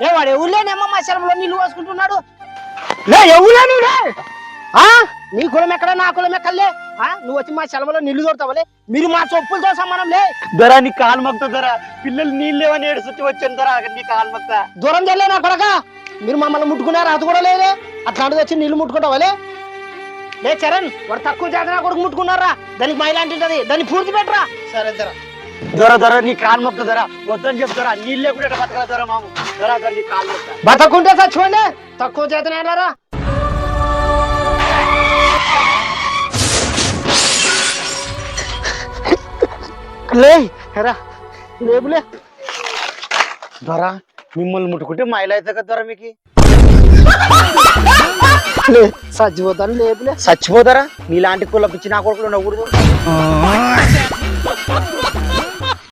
ఏ వాడు ఎవరులేనేమో మా శరంలో నీళ్ళు పోసుకుంటున్నాడు? లే ఎవరులేను లే? ఆ? నీ కులం ఎక్కడ నా కులం ఎక్కడలే? నువ్వు వచ్చి మా శలంలో నీళ్ళు దొరుకుతావలే మీరు మా చొప్పులతో సమానం లే. ధర నీ కాలు మొక్త ధర పిల్లలు నీళ్ళు లేవని ఏడుస్తుంటే వచ్చాను ధర నీ కాలు మొక్త దూరం చెల్లే నా కొడక. మీరు మమ్మల్ని ముట్టుకున్నారు? అది కూడా లేదే. అట్లాంటిది వచ్చి నీళ్ళు ముట్టుకుంటావలే లే? చరణ్ వాడు తక్కువ నా కొడుకు ముట్టుకున్నారా? దానికి మైలాంటి ఉంటది. దాన్ని పూర్తి పెట్టరా? సరే ధర దొర దొర నీ కాలు మొక్క దొర. వద్దని చెప్తారా నీళ్ళు లేకుండా బతకల దొర మాము? దొర దొర నీ కాలు మొక్క. బతకుంటే చచ్చిపోండి తక్కువ చేతనే లే రా లేబులే దొర మిమ్మల్ని ముట్టుకుంటే మైలు అవుతుంది కదా దొర మీకు. లే చచ్చిపోతాను లేబులే చచ్చిపోతారా? నీలాంటి కుల పిచ్చి నా కొడుకులు ఉండకూడదు.